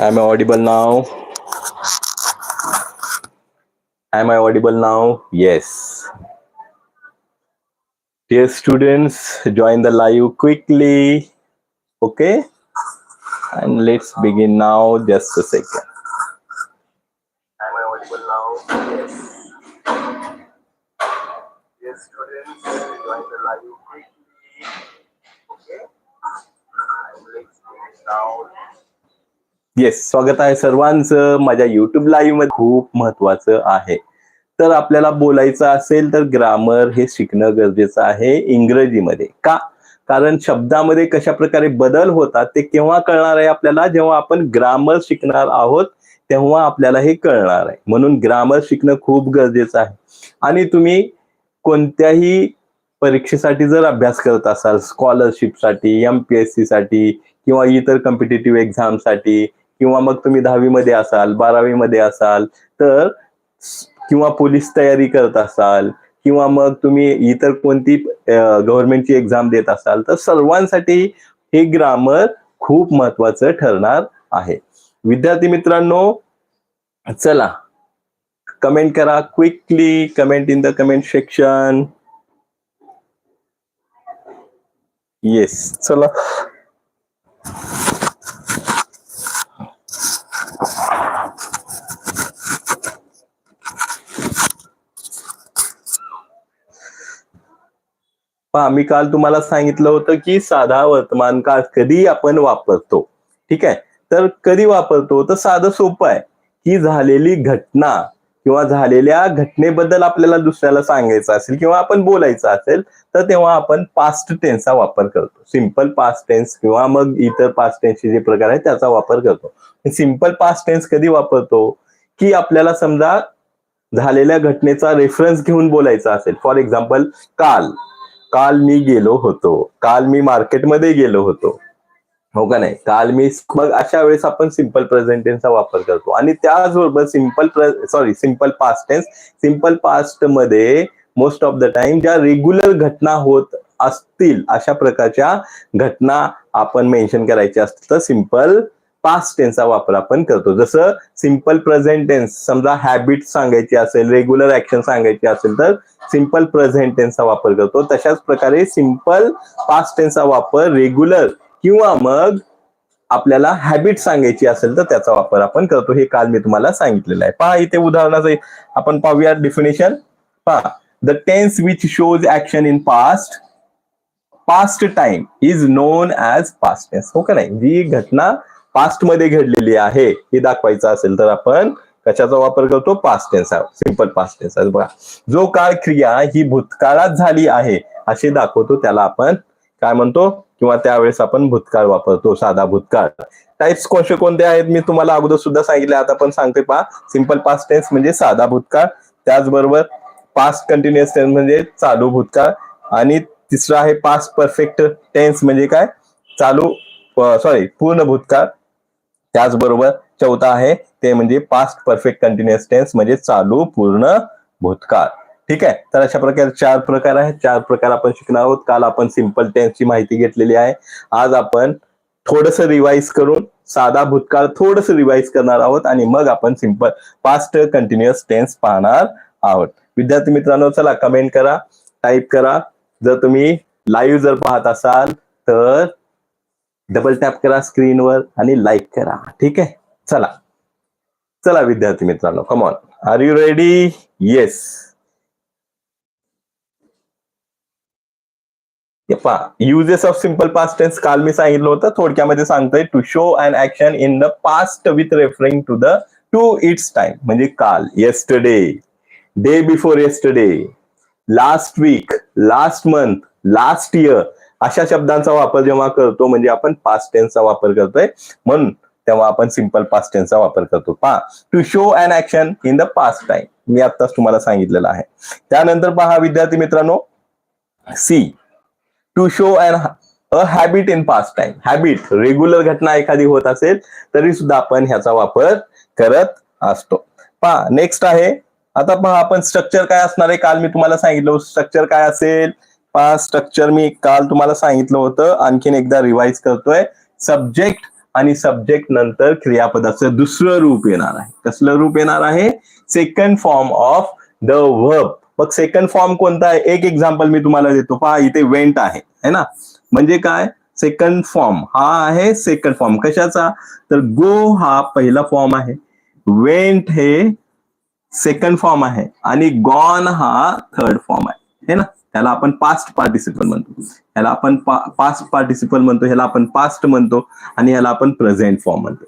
Am I audible now? Am I audible now? Yes. Dear students, join the live quickly. Okay? And let's begin now. Just a second. Am I audible now? Yes. Dear students, join the live quickly. Okay? And let's begin now. Yes स्वागत आहे सर्वांचं माझ्या YouTube लाईव्हमध्ये. खूप महत्वाचं आहे. तर आपल्याला बोलायचं असेल तर ग्रामर हे शिकणं गरजेचं आहे इंग्रजीमध्ये. का? कारण शब्दामध्ये कशा प्रकारे बदल होतात ते केव्हा कळणार आहे आपल्याला? जेव्हा आपण ग्रामर शिकणार आहोत तेव्हा आपल्याला हे कळणार आहे. म्हणून ग्रामर शिकणं खूप गरजेचं आहे. आणि तुम्ही कोणत्याही परीक्षेसाठी जर अभ्यास करत असाल स्कॉलरशिपसाठी एम पी एस सी साठी किंवा इतर कॉम्पिटेटिव्ह एक्झामसाठी किंवा मग तुम्ही दहावीमध्ये असाल बारावीमध्ये असाल तर किंवा पोलीस तयारी करत असाल किंवा मग तुम्ही इतर कोणती गव्हर्नमेंटची एक्झाम देत असाल तर सर्वांसाठी हे ग्रामर खूप महत्वाचं ठरणार आहे. विद्यार्थी मित्रांनो चला. कमेंट करा quickly comment in the comment section yes चला. पहा मी काल तुम्हाला सांगितलं होतं की साधा वर्तमान काळ कधी आपण वापरतो. ठीक आहे? तर कधी वापरतो? तर साधं सोपं आहे. की झालेली घटना किंवा झालेल्या घटनेबद्दल आपल्याला दुसऱ्याला सांगायचं असेल किंवा आपण बोलायचं असेल तर तेव्हा आपण पास्ट टेन्सचा वापर करतो. सिंपल पास्ट टेन्स किंवा मग इतर पास्ट टेन्सचे जे प्रकार आहेत त्याचा वापर करतो. सिंपल पास्ट टेन्स कधी वापरतो? की आपल्याला समजा झालेल्या घटनेचा रेफरन्स घेऊन बोलायचा असेल. फॉर एक्झाम्पल काल. काल मी गेलो होतो. काल मी मार्केटमध्ये गेलो होतो. हो का नाही? काल मी मग अशा वेळेस आपण सिंपल प्रेझेंट टेन्सचा वापर करतो. आणि त्याचबरोबर simple sorry simple past tense simple पास्टमध्ये most of the time ज्या रेग्युलर घटना होत असतील अशा प्रकारच्या घटना आपण मेन्शन करायच्या असतील तर सिंपल पास्ट टेन्सचा वापर आपण करतो. जसं सिंपल प्रेझेंट टेन्स समजा हॅबिट सांगायची असेल रेग्युलर ऍक्शन सांगायची असेल तर सिंपल प्रेझेंट टेन्सचा वापर करतो. तशाच प्रकारे सिंपल पास्ट टेन्सचा वापर रेग्युलर किंवा मग आपल्याला हॅबिट सांगायची असेल तर त्याचा वापर आपण करतो. हे काल मी तुम्हाला सांगितलेलं आहे. पहा इथे उदाहरणाचं आपण पाहूया डिफिनेशन पहा the tense which shows action in past past time is known as past tense हो का नाही? जी घटना पास्टमध्ये घडलेली आहे हे दाखवायचं असेल तर आपण कशाचा वापर करतो? Past tense simple past tense बघा. जो काळ क्रिया ही भूतकाळात झाली आहे असे दाखवतो. त्याला आपण काय म्हणतो? किंवा त्यावेळेस आपण भूतकाळ वापरतो. साधा भूतकाळ. टाईप्स कोणते कोणते आहेत? मी तुम्हाला अगोदर सुद्धा सांगितले आता पण सांगते पहा. सिंपल पास्ट टेन्स म्हणजे साधा भूतकाळ. त्याचबरोबर पास्ट कंटिन्युअस टेन्स म्हणजे चालू भूतकाळ. आणि तिसरं आहे पास्ट परफेक्ट टेन्स म्हणजे काय? चालू सॉरी पूर्ण भूतकाळ. त्याचबरोबर चौथा आहे ते म्हणजे पास्ट परफेक्ट कंटिन्युअस टेन्स म्हणजे चालू पूर्ण भूतकाळ. ठीक आहे? तर अशा प्रकारे चार प्रकार आहेत. चार प्रकार आपण शिकणार आहोत. काल आपण सिंपल टेन्सची माहिती घेतलेली आहे. आज आपण थोडस रिवाइज करून साधा भूतकाळ थोडस रिवाइज करणार आहोत आणि मग आपण सिंपल पास्ट कंटिन्युअस टेन्स पाहणार आहोत. विद्यार्थी मित्रांनो चला कमेंट करा टाईप करा. जर तुम्ही लाईव्ह जर पाहत असाल तर डबल टॅप करा स्क्रीनवर आणि लाईक करा. ठीक आहे? चला. चला विद्यार्थी मित्रांनो come on are you ready yes uses of simple past tense काल मी सांगितलं होतं थोडक्यामध्ये सांगतोय to show and action in the past with referring to the to its time म्हणजे काल yesterday day before yesterday last week last month last year अशा शब्दांचा वापर जेव्हा करतो म्हणजे आपण पास्ट टेन्सचा वापर करतोय म्हणून तेव्हा आपण सिंपल पास्ट टेन्सचा वापर करतो. पहा to show and action in the past time मी आत्ताच तुम्हाला सांगितलेलं आहे. त्यानंतर पहा विद्यार्थी मित्रांनो see to show and a habit in past time habit regular घटना एखादी होत असेल तरी सुद्धा आपण ह्याचा वापर करत असतो. पहा नेक्स्ट आहे. आता पहा आपण स्ट्रक्चर काय असणार आहे? काल मी तुम्हाला सांगितलं स्ट्रक्चर काय असेल? पहा स्ट्रक्चर मी काल तुम्हाला सांगितलं होतं. आणखीन एकदा रिवाइज करतोय. सब्जेक्ट आणि सब्जेक्ट नंतर क्रियापदाचं दुसरं रूप येणार आहे. कसलं रूप येणार आहे? Second form of the verb मग सेकंड फॉर्म कोणता आहे? एक एक्झाम्पल मी तुम्हाला देतो. पहा इथे वेंट आहे. है ना? म्हणजे काय? सेकंड फॉर्म हा आहे सेकंड फॉर्म कशाचा? तर गो हा पहिला फॉर्म आहे. वेंट हे सेकंड फॉर्म आहे. आणि गॉन हा थर्ड फॉर्म आहे. आहे ना? त्याला आपण पास्ट पार्टिसिपल म्हणतो. ह्याला आपण पास्ट पार्टिसिपल म्हणतो ह्याला आपण पास्ट म्हणतो आणि ह्याला आपण प्रेझेंट फॉर्म म्हणतो.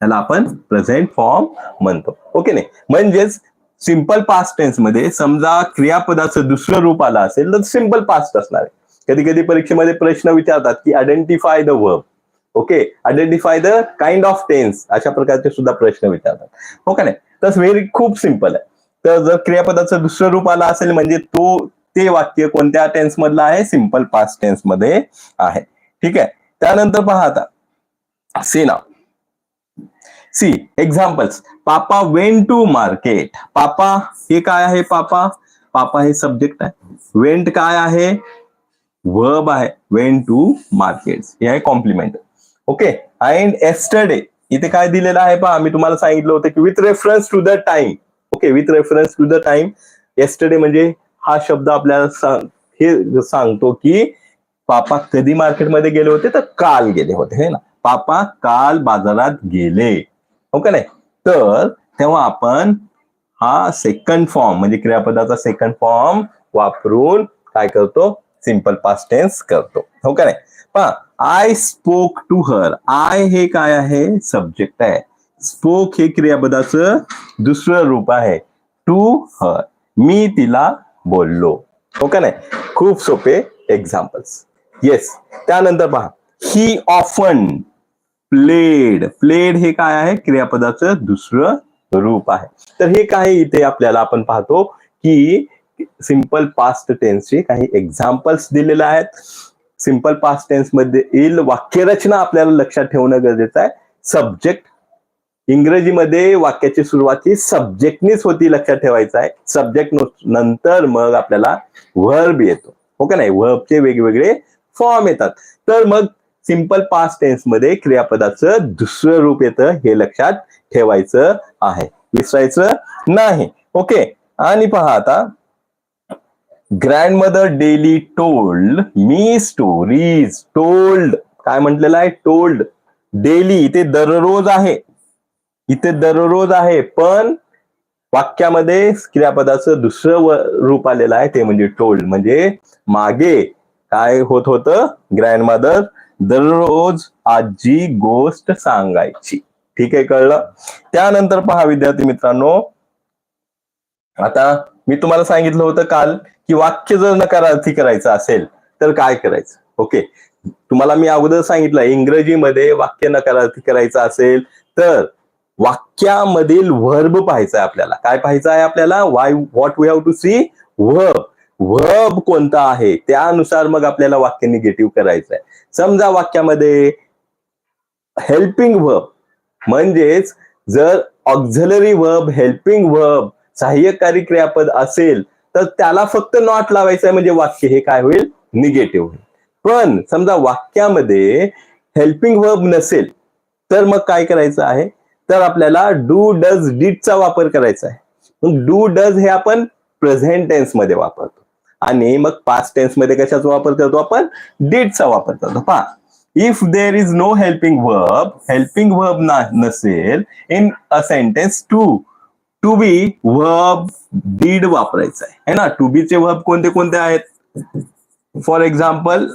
ह्याला आपण प्रेझेंट फॉर्म म्हणतो. ओके नाही? म्हणजेच सिंपल पास्ट टेन्समध्ये समजा क्रियापदाचं दुसरं रूप आलं असेल तर सिंपल पास्ट असणार आहे. कधी कधी परीक्षेमध्ये प्रश्न विचारतात की identify the verb okay identify the kind of tense अशा प्रकारचे सुद्धा प्रश्न विचारतात. हो का नाही? तर व्हेरी खूप सिंपल आहे. तर जर क्रियापदाचं दुसरं रूप आलं असेल म्हणजे तो ते वाक्य कोणत्या टेन्स मधलं आहे? सिंपल पास्ट टेन्समध्ये आहे. ठीक आहे? त्यानंतर पहा आता. See now see examples papa went to market papa हे काय आहे पापा? पापा हे सब्जेक्ट आहे. वेंट काय आहे? वर्ब आहे. वेन टू मार्केट हे आहे कॉम्प्लिमेंट ओके अँड एस्टरडे इथे काय दिलेलं आहे पहा? मी तुम्हाला सांगितलं होतं की with reference to the time okay with reference to the time yesterday म्हणजे हा शब्द आपल्याला सांग- हे सांगतो की पापा कधी मार्केटमध्ये गेले होते? तर काल गेले होते हे ना? पापा काल बाजारात गेले. हो का नाही? तर तेव्हा आपण हा सेकंड फॉर्म म्हणजे क्रियापदाचा सेकंड फॉर्म वापरून काय करतो? सिंपल पास्ट टेन्स करतो. हो का नाही? पहा I spoke to her I हे काय आहे? सब्जेक्ट आहे. स्पोक हे क्रियापदाचं दुसरं रूप आहे. To her. मी तिला बोललो. हो का नाही? खूप सोपे एक्झाम्पल्स येस त्यानंतर पहा. ही ऑफन प्लेड प्लेड हे काय आहे? क्रियापदाचं दुसरं रूप आहे. तर हे काय इथे आपल्याला आपण पाहतो की सिंपल पास्ट टेन्सचे काही एक्झाम्पल्स दिलेले आहेत. सिंपल पास्ट टेन्समध्ये येईल वाक्यरचना आपल्याला लक्षात ठेवणं गरजेचं आहे. सब्जेक्ट इंग्रजीमध्ये वाक्याची सुरुवात ही सब्जेक्टनीच होती लक्षात ठेवायचं आहे. सब्जेक्ट नंतर मग आपल्याला व्हर्ब येतो. हो का नाही? व्हर्बचे वेगवेगळे फॉर्म येतात. तर मग सिंपल पास्ट टेन्समध्ये क्रियापदाचं दुसरं रूप येतं हे लक्षात ठेवायचं आहे. विसरायचं नाही. ओके आणि पहा आता. Grandmother daily told me stories told काय म्हटलेलं आहे? टोल्ड डेली ते दररोज आहे. इथे दररोज आहे पण वाक्यामध्ये क्रियापदाचं दुसरं रूप आलेलं आहे ते म्हणजे टोल्ड म्हणजे मागे काय होत होतं? ग्रँड मदर दररोज आजी गोष्ट सांगायची. ठीक आहे कळलं? त्यानंतर पहा विद्यार्थी मित्रांनो. आता मी तुम्हाला सांगितलं होतं काल की वाक्य जर नकारार्थी करायचं असेल तर काय करायचं? ओके. तुम्हाला मी अगोदर सांगितलं इंग्रजीमध्ये वाक्य नकारार्थी करायचं असेल तर वाक्यामधील व्हर्ब पाहायचा आहे आपल्याला. काय पाहायचं आहे आपल्याला? Why what we have to see verb verb कोणता आहे? त्यानुसार मग आपल्याला वाक्य निगेटिव्ह करायचं आहे समजा वाक्यामध्ये हेल्पिंग व्हर्ब म्हणजेच जर ऑक्झलरी व्हर्ब हेल्पिंग व्हर्ब सहाय्यकारी क्रियापद असेल तर त्याला फक्त नॉट लावायचं आहे म्हणजे वाक्य हे काय होईल? निगेटिव्ह होईल. पण समजा वाक्यामध्ये हेल्पिंग व्हर्ब नसेल तर मग काय करायचं आहे? तर आपल्याला डू डज डीडचा वापर करायचा आहे. मग डू डज हे आपण प्रेझेंट टेन्समध्ये वापरतो. आणि मग पास्ट टेन्समध्ये कशाचा वापर करतो आपण? डीडचा वापर करतो. पहा. If there is no helping verb helping verb नसेल in a sentence to to be verb did वापरायचा आहे. है ना? टू बी चे वर्ब कोणते कोणते आहेत? फॉर एक्झाम्पल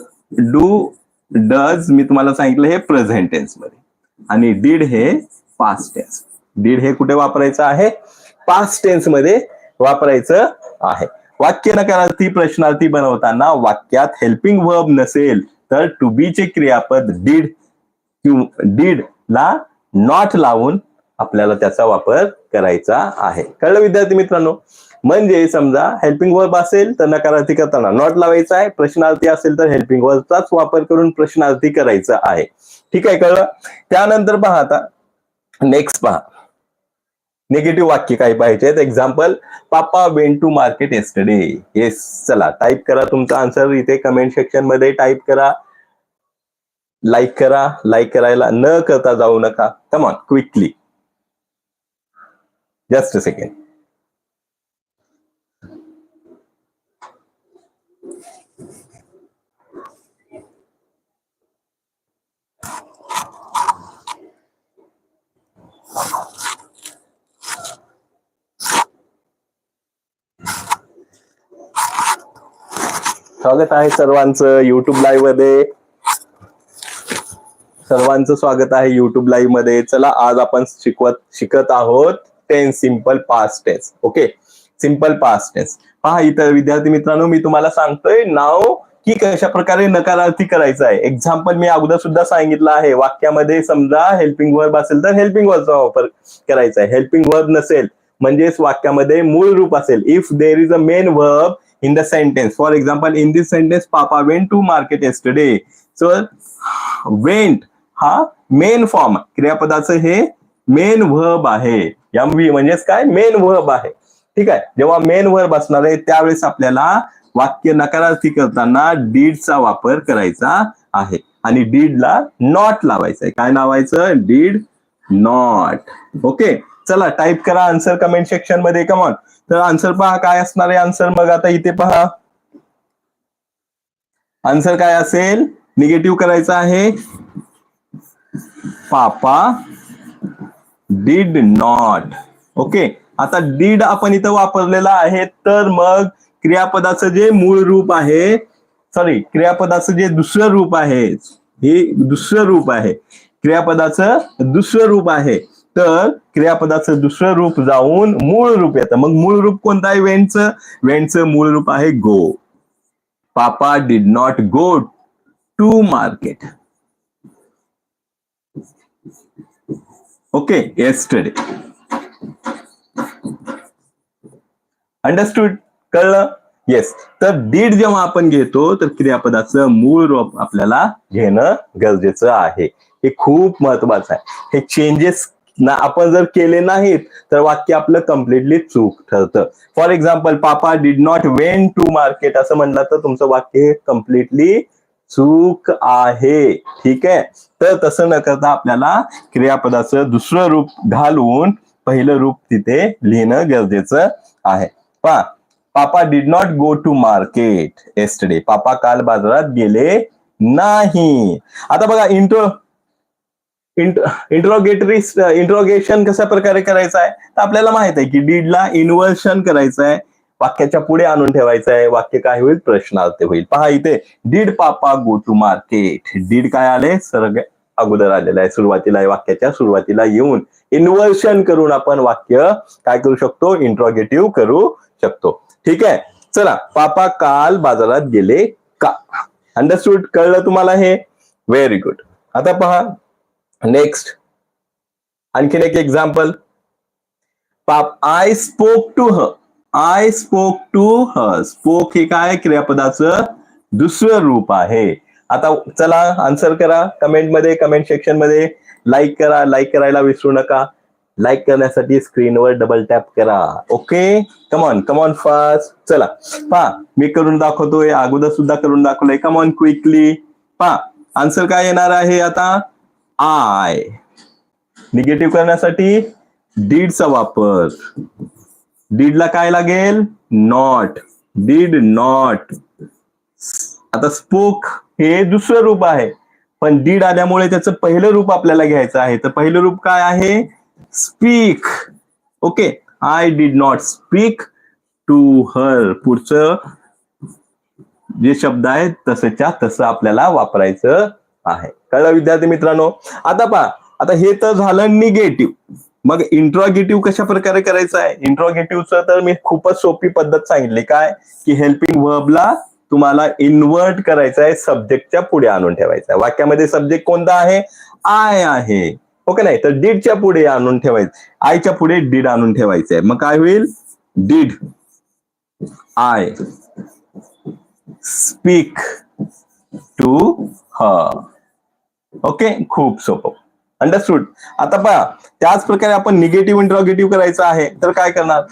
डू डज मी तुम्हाला सांगितलं हे प्रेझेंट टेन्समध्ये. आणि डीड हे पास्ट टेन्स डीड हे कुठे वापरायचं आहे? पास्ट टेन्समध्ये वापरायचं आहे. वाक्य नकारार्थी प्रश्नार्थी बनवताना वाक्यात हेल्पिंग वर्ब नसेल तर टू बी चे क्रियापद डीड डीड ला नॉट लावून आपल्याला त्याचा वापर करायचा आहे. कळलं विद्यार्थी मित्रांनो? म्हणजे समजा हेल्पिंग वर्ब असेल तर नकारार्थी करताना नॉट लावायचा आहे. प्रश्नार्थी असेल तर हेल्पिंग वर्बचाच वापर करून प्रश्नार्थी करायचं आहे. ठीक आहे कळलं? त्यानंतर पाहता नेक्स्ट पहा. निगेटिव्ह वाक्य काही पाहिजे example papa went to market yesterday yes चला. टाईप करा तुमचा आन्सर इथे कमेंट सेक्शनमध्ये टाईप करा. लाईक करा. लाईक करायला न करता जाऊ नका. Come on quickly just a second स्वागत आहे सर्वांचं युट्यूब लाईव्हमध्ये. सर्वांचं स्वागत आहे युट्यूब लाईव्हमध्ये. चला आज आपण शिकवत शिकत आहोत ten simple past tense okay simple past tense पहा इतर विद्यार्थी मित्रांनो मी तुम्हाला सांगतोय नाव की कशा प्रकारे नकारार्थी करायचं आहे? एक्झाम्पल मी अगोदर सुद्धा सांगितलं आहे. वाक्यामध्ये समजा हेल्पिंग वर्ब असेल तर हेल्पिंग वर्बचा वापर करायचा आहे. हेल्पिंग वर्ब नसेल म्हणजेच वाक्यामध्ये मूळ रूप असेल. If there is a main verb in the sentence for example in this sentence papa went to market yesterday. Sir went हा मेन फॉर्म क्रियापदाचं हे मेन वर्ब आहे. एम व्ही म्हणजेच काय? मेन वर्ब आहे. ठीक आहे? जेव्हा मेन वर्ब असणार आहे त्यावेळेस आपल्याला वाक्य नकारार्थी करताना डीडचा वापर करायचा आहे. आणि डीडला नॉट लावायचं आहे काय लावायचं? Did not. ओके? चला टाईप करा आन्सर कमेंट सेक्शनमध्ये. कमॉन तर आन्सर पहा काय असणार आहे आन्सर? मग आता इथे पहा. आन्सर काय असेल? निगेटिव्ह करायचं आहे. Papa did not. ओके? आता डीड आपण इथं वापरलेला आहे तर मग क्रियापदाचं जे मूळ रूप आहे सॉरी क्रियापदाचं जे दुसरं रूप आहे हे दुसरं रूप आहे. क्रियापदाचं दुसरं रूप आहे. तर क्रियापदाचं दुसरं रूप जाऊन मूळ रूप येतं. मग मूळ रूप कोणतं आहे वेंटचं वेंटचं मूळ रूप आहे go. Papa did not go to market okay yesterday understood कळलं? येस तर डीड जेव्हा आपण घेतो तर क्रियापदाचं मूळ रूप आपल्याला घेणं गरजेचं आहे. हे खूप महत्वाचं आहे. हे चेंजेस ना आपण जर केले नाहीत तर वाक्य आपलं कम्प्लिटली चूक ठरतं. For example papa did not went to market असं म्हणलं तर तुमचं वाक्य हे कम्प्लिटली चूक आहे. ठीक आहे? तर तसं न करता आपल्याला क्रियापदाचं दुसरं रूप घालून पहिलं रूप तिथे लिहिणं गरजेचं आहे. पा papa did not go to market yesterday papa काल बाजारात गेले नाही. आता बघा इंट्रो इंट्रोगेटरी इंट्रोगेशन कशा प्रकारे करायचं आहे? तर आपल्याला माहीत आहे की डीडला इन्व्हर्शन करायचं आहे. वाक्याच्या पुढे आणून ठेवायचं आहे. वाक्य काय होईल? प्रश्नार्थ होईल. पहा इथे did papa go to market did काय आले? सर्ग अगोदर आलेलं आहे. सुरुवातीला आहे वाक्याच्या सुरुवातीला येऊन. इन्व्हर्शन करून आपण वाक्य काय करू शकतो? इंट्रोगेटिव्ह करू शकतो. ठीक आहे? चला पापा काल बाजारात गेले का? अंडरस्टूड कळलं तुम्हाला हे? व्हेरी गुड आता पहा. नेक्स्ट आणखीन एक एक्झाम्पल पाप I spoke to her I spoke to her spoke हे काय क्रियापदाचं? दुसरं रूप आहे. आता चला आन्सर करा. कमेंटमध्ये कमेंट सेक्शनमध्ये. लाईक करा लाईक करायला विसरू नका. लाईक करण्यासाठी स्क्रीनवर डबल टॅप करा. Okay come on come on fast चला. पा मी करून दाखवतोय. अगोदर सुद्धा करून दाखवलंय. कमॉन क्विकली पा आन्सर काय येणार आहे आता? आय निगेटिव्ह करण्यासाठी डीडचा वापर. डीडला काय लागेल? नॉट डीड नॉट आता स्पोक हे दुसरं रूप आहे. पण डीड आल्यामुळे त्याचं पहिलं रूप आपल्याला घ्यायचं आहे. तर पहिलं रूप काय आहे? Speak okay I did not speak to her पुढचं जे शब्द आहेत तसंच्या तसं आपल्याला वापरायचं आहे. कळलं विद्यार्थी मित्रांनो? आता पहा आता हे तर झालं निगेटिव्ह मग इंट्रॉगेटिव्ह कशा प्रकारे करायचं आहे? इंट्रॉगेटिव्हचं तर मी खूपच सोपी पद्धत सांगितली. काय? की हेल्पिंग वर्बला तुम्हाला इन्व्हर्ट करायचं आहे सब्जेक्टच्या पुढे आणून ठेवायचं आहे. वाक्यामध्ये सब्जेक्ट कोणता आहे? आय आहे. हो ओके नाही? तर डीडच्या पुढे आणून ठेवायचं. आयच्या पुढे डीड आणून ठेवायचंय. मग काय होईल? Did I speak to her okay? खूप सोपं. अंडरस्टूड? आता पहा त्याच प्रकारे आपण निगेटिव्ह इंट्रोगेटिव्ह करायचं आहे तर काय करणार?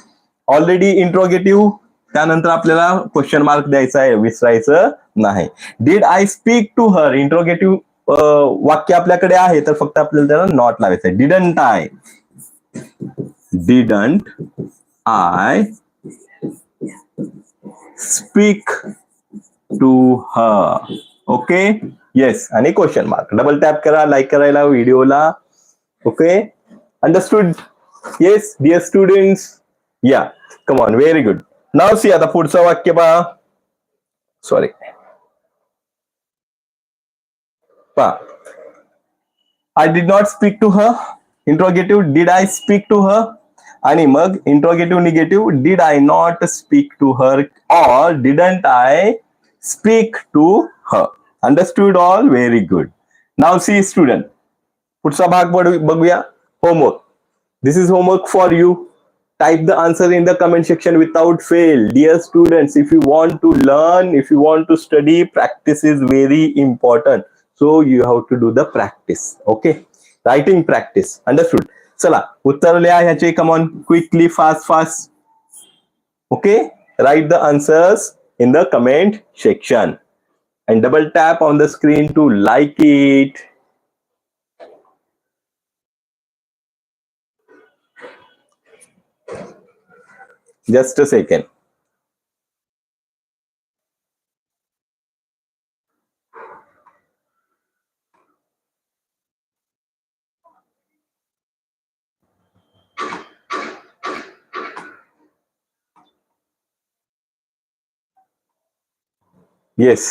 ऑलरेडी इंट्रोगेटिव्ह त्यानंतर आपल्याला क्वेश्चन मार्क द्यायचा आहे विसरायचं नाही. Did I speak to her. Interrogative वाक्य आपल्याकडे आहे तर फक्त आपल्याला त्याला नॉट लावायचं आहे. Didn't I didn't I speak to her okay yes आणि क्वेश्चन मार्क डबल टॅप करा लाईक करायला व्हिडिओला okay understood yes dear students या come on very good now see आता पुढचं वाक्य पहा. सॉरी पहा I did not speak to her interrogative did I speak to her आणि मग interrogative negative did I not speak to her or didn't I speak to her understood all very good now see student पुढचा भाग बघू- बघूया homework this is homework for you type the answer in the comment section without fail. Dear students if you want to learn if you want to study practice is very important. so you have to do the practice okay writing practice understood चला उत्तर लिहा ह्याचे come on quickly fast fast okay write the answers in the comment section and double tap on the screen to like it just a second Yes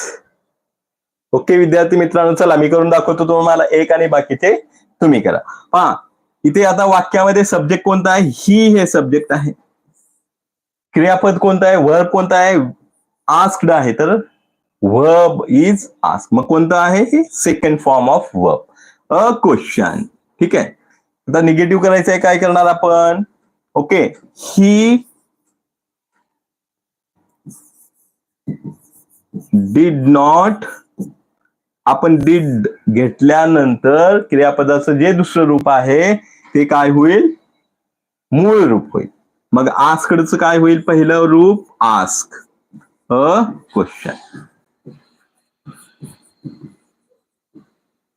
okay विद्यार्थी मित्रांनो चला मी करून दाखवतो तुम्हाला एक आणि बाकीचे तुम्ही करा. हा इथे आता वाक्यामध्ये सब्जेक्ट कोणता आहे? ही हे सब्जेक्ट आहे. क्रियापद कोणतं आहे? वर्ब कोणता आहे? आस्क्ड आहे. तर वर्ब इज आस्क मग कोणतं आहे? हे second form of verb a question ठीक आहे? आता निगेटिव्ह करायचं आहे काय करणार आपण? ओके ही डिड नॉट आपण डीड घेतल्यानंतर क्रियापदाचं जे दुसरं रूप आहे ते काय होईल? मूळ रूप होईल. मग आस्कडचं काय होईल पहिलं रूप? Ask. A question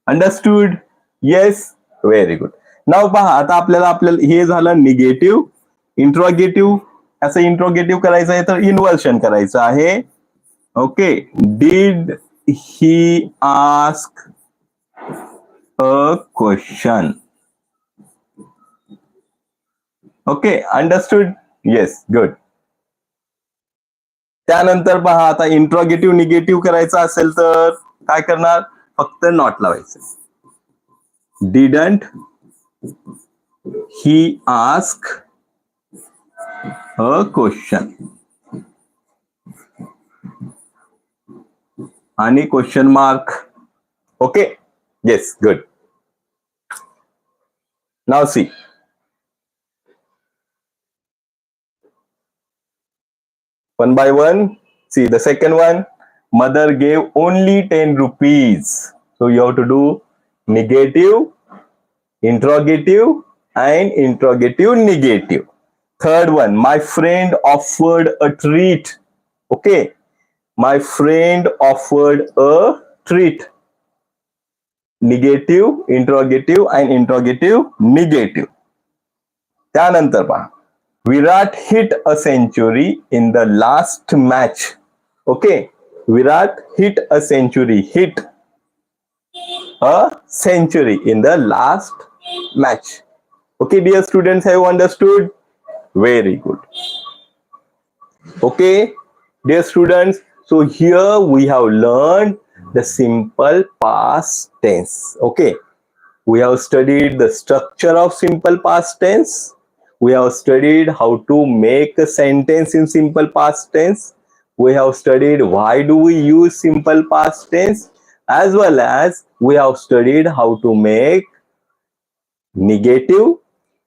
understood yes very good now पहा आता आपल्याला आपल्याला हे झालं निगेटिव्ह इंट्रोगेटिव्ह असं इंट्रोगेटिव्ह करायचं आहे तर इन्व्हर्शन करायचं आहे. Okay did he ask a question okay understood yes good त्यानंतर पहा आता इंट्रोगेटिव्ह निगेटिव्ह करायचं असेल तर काय करणार? फक्त नॉट लावायचं. Didn't he ask a question Any question mark? Okay. Yes, good. Now see. One by one. See the second one. Mother gave only 10 rupees. So you have to do negative, interrogative, and interrogative negative. Third one. My friend offered a treat. Okay. my friend offered a treat. Negative, interrogative, and interrogative negative. त्यानंतर पहा Virat hit a century in the last match. Okay, Virat hit a century, hit a century in the last match. Okay, dear students, have you understood? Very good. Okay, dear students, so here we have learned the simple past tense. Okay, we have studied the structure of simple past tense. We have studied how to make a sentence in simple past tense. We have studied why do we use simple past tense as well as we have studied how to make negative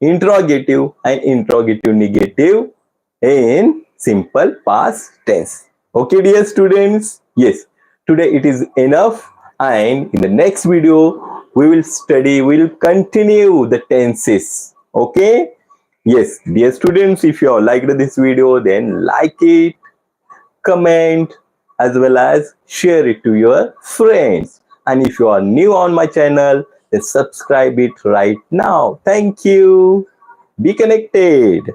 interrogative and interrogative negative in simple past tense okay dear students. Yes today it is enough. And in the next video we will study we will continue the tenses. Okay? Yes dear students if you have liked this video then like it comment as well as share it to your friends. And if you are new on my channel then subscribe it right now. Thank you. Be connected